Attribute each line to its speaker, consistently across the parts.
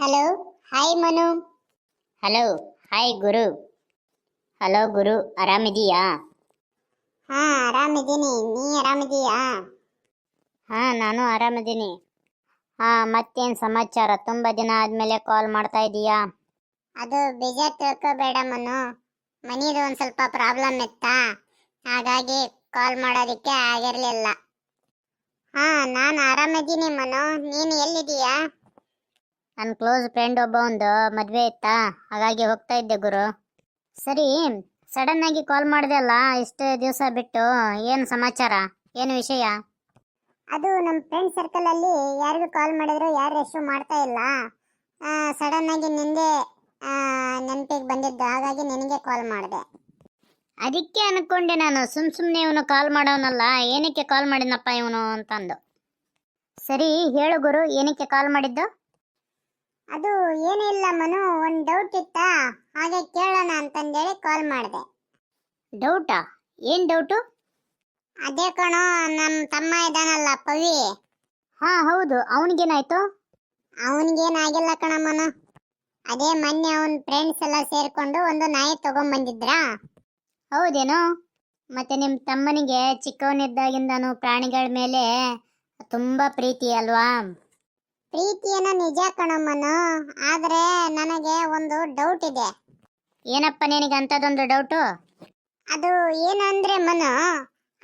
Speaker 1: Hello hi Manu hello hi ಗುರು hello ಗುರು ಆರಾಮಿದೀಯಾ ಹಾ ಆರಾಮಿದ್ದೀನಿ. ನೀ ಆರಾಮಿದೀಯಾ ಹಾ ನಾನು ಆರಾಮಿದ್ದೀನಿ. ಹಾ ಮತ್ತೇನು ಸಮಾಚಾರ? ತುಂಬಾ ದಿನ ಆದಮೇಲೆ ಕಾಲ್ ಮಾಡ್ತಾ ಇದೀಯಾ? ಅದು ಬೇಜಾರ್ ತಿಳ್ಕೋಬೇಡ ಮನು. ಮನೇದು ಒಂದು ಸ್ವಲ್ಪ ಪ್ರಾಬ್ಲಮ್ ಇತ್ತಾ? ಹಾಗಾಗಿ ಕಾಲ್ ಮಾಡೋದಕ್ಕೆ ಆಗಿರಲಿಲ್ಲ. ಹಾ ನಾನು ಆರಾಮಿದ್ದೀನಿ ಮನು. ನೀನು ಎಲ್ಲಿದೀಯಾ ನನ್ನ ಕ್ಲೋಸ್ ಫ್ರೆಂಡ್ ಒಬ್ಬ ಒಂದು ಮದುವೆ ಇತ್ತಾ? ಹಾಗಾಗಿ ಹೋಗ್ತಾ ಇದ್ದೆ ಗುರು. ಸರಿ ಸಡನ್ ಆಗಿ ಕಾಲ್ ಮಾಡಿದೆ ಅಲ್ಲ ಇಷ್ಟು ದಿವಸ ಬಿಟ್ಟು ಏನು ಸಮಾಚಾರ? ಏನು ವಿಷಯ? ಅದು ನಮ್ಮ ಫ್ರೆಂಡ್ ಸರ್ಕಲ್ ಅಲ್ಲಿ ಯಾರಿಗೂ ಕಾಲ್ ಮಾಡಿದ್ರು ಯಾರು ರೆಸ್ಟು ಮಾಡ್ತಾ ಇಲ್ಲ. ಸಡನ್ ಆಗಿ ನಿಂದೆ ನೆನಪಿಗೆ ಬಂದಿದ್ದು ಹಾಗಾಗಿ ನಿನಗೆ ಕಾಲ್ ಮಾಡಿದೆ. ಅದಕ್ಕೆ ಅನ್ಕೊಂಡೆ ನಾನು ಸುಮ್ ಸುಮ್ಮನೆ ಇವನು ಕಾಲ್ ಮಾಡೋನಲ್ಲ ಏನಕ್ಕೆ ಕಾಲ್ ಮಾಡಿದ್ನಪ್ಪ ಇವನು ಅಂತಂದು. ಸರಿ ಹೇಳು ಗುರು ಏನಕ್ಕೆ ಕಾಲ್ ಮಾಡಿದ್ದು? ಅದು ಏನಿಲ್ಲ ಮನು ಒಂದು ಡೌಟ್ ಇತ್ತಾ? ಹಾಗೆ ಕೇಳೋಣ ಅಂತಂದೇಳಿ ಕಾಲ್ ಮಾಡಿದೆ. ಡೌಟಾ ಏನು ಡೌಟು ಅದೇ ಕಣೋ ನಮ್ಮ ತಮ್ಮ ಇದ್ದಾನಲ್ಲ ಪವಿ. ಹಾ ಹೌದು. ಅವನಿಗೇನಾಯ್ತು? ಅವನಿಗೇನಾಗಿಲ್ಲ ಕಣ ಮನು. ಅದೇ ಮೊನ್ನೆ ಅವನ ಫ್ರೆಂಡ್ಸ್ ಎಲ್ಲ ಸೇರ್ಕೊಂಡು ಒಂದು ನಾಯಿ ತಗೊಂಬಂದಿದ್ರಾ? ಹೌದೇನೋ? ಮತ್ತೆ ನಿಮ್ಮ ತಮ್ಮನಿಗೆ ಚಿಕ್ಕವನಿದ್ದಾಗಿಂದನು ಪ್ರಾಣಿಗಳ ಮೇಲೆ ತುಂಬಾ ಪ್ರೀತಿ ಅಲ್ವಾ? ಪ್ರೀತಿ ಏನೋ ನಿಜ ಕಣಮ್ಮನು. ಆದರೆ ನನಗೆ ಒಂದು ಡೌಟ್ ಇದೆ. ಏನಪ್ಪ ನಿನಗೆ ಅಂತದೊಂದು ಡೌಟು ಅದು ಏನಂದ್ರೆ ಮನು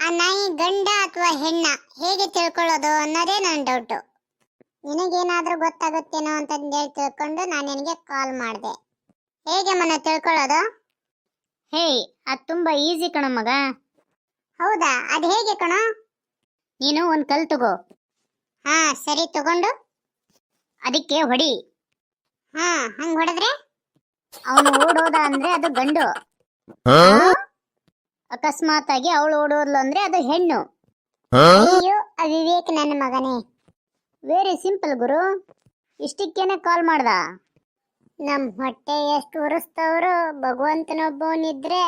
Speaker 1: ಆ ನಾಯಿ ಗಂಡ ಅಥವಾ ಹೆಣ್ಣ ಹೇಗೆ ತಿಳ್ಕೊಳ್ಳೋದು ಅನ್ನೋದೇ ನನ್ನ ಡೌಟು ನಿನಗೇನಾದರೂ ಗೊತ್ತಾಗುತ್ತೇನೋ ಅಂತಂದೇಳಿ ತಿಳ್ಕೊಂಡು ನಾನು ನಿನಗೆ ಕಾಲ್ ಮಾಡಿದೆ. ಹೇಗೆ ಮನ ತಿಳ್ಕೊಳ್ಳೋದು? ಹೇಯ್ ಅದು ತುಂಬಾ ಈಸಿ ಕಣ ಮಗ. ಹೌದಾ? ಅದು ಹೇಗೆ ಕಣ? ನೀನು ಒಂದು ಕಲ್ ತಗೋ. ಹಾ ಸರಿ ತಗೊಂಡು. ಅದಕ್ಕೆ ಹೊಡಿ. ಹಾ ಹಂಗ್ ಹೊಡೆದ್ರೆ? ಅವನು ಓಡೋದ ಅಂದ್ರೆ ಅದು ಗಂಡು. ಅಕಸ್ಮಾತ್ ಆಗಿ ಅವಳು ಓಡೋದ್ಲು ಅಂದ್ರೆ ಅದು ಹೆಣ್ಣು. ಅಯ್ಯೋ ಅವಿವೇಕ್ ನನ್ನ ಮಗನೇ. ವೆರಿ ಸಿಂಪಲ್ ಗುರು. ಇಷ್ಟಕ್ಕೇನೆ ಕಾಲ್ ಮಾಡ್ದ. ನಮ್ ಹೊಟ್ಟೆ ಎಷ್ಟು ಉರಿಸ್ತವ್ರು ಭಗವಂತನೊಬ್ಬವನಿದ್ರೆ.